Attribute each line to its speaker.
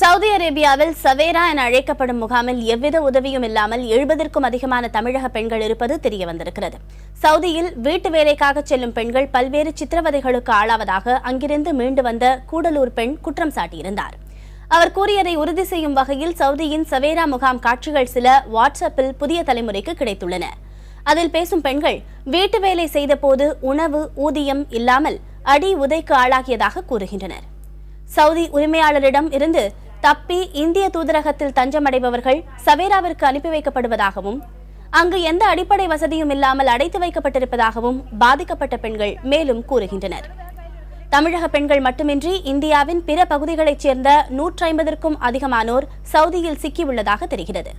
Speaker 1: Saudi அரேபியாவில் சவேரா என அழைக்கப்படும் முகாமில் எவ்வித உதவியும் இல்லாமல் எழுபதற்கும் அதிகமான தமிழக பெண்கள் இருப்பது தெரிய வந்திருக்கிறது சவுதியில் வீட்டு வேலைக்காக செல்லும் பெண்கள் பல்வேறு சித்திரவதைகளுக்கு ஆளாவதாக அங்கிருந்து மீண்டு வந்த கூடலூர் பெண் குற்றம் சாட்டியிருந்தார். அவர் கூறியதை உறுதி செய்யும் வகையில் சவுதியின் சவேரா முகாம் காட்சிகள் சில வாட்ஸ்அப்பில் புதிய தலைமுறைக்கு கிடைத்துள்ளன. அதில் பேசும் பெண்கள் வீட்டு வேலை செய்தபோது உணவு ஊதியம் இல்லாமல் அடி உதைக்கு ஆளாகியதாக கூறுகின்றனர். சவுதி உரிமையாளரிடம் இருந்து தப்பி இந்திய தூதரகத்தில் தஞ்சமடைபவர்கள் சவேராவிற்கு அனுப்பி வைக்கப்படுவதாகவும் அங்கு எந்த அடிப்படை வசதியும் இல்லாமல் அடைத்து வைக்கப்பட்டிருப்பதாகவும் பாதிக்கப்பட்ட பெண்கள் மேலும் கூறுகின்றனர். தமிழக பெண்கள் மட்டுமின்றி இந்தியாவின் பிற பகுதிகளைச் சேர்ந்த நூற்றி ஐம்பதற்கும் அதிகமானோர் சவுதியில் சிக்கியுள்ளதாக தெரிகிறது.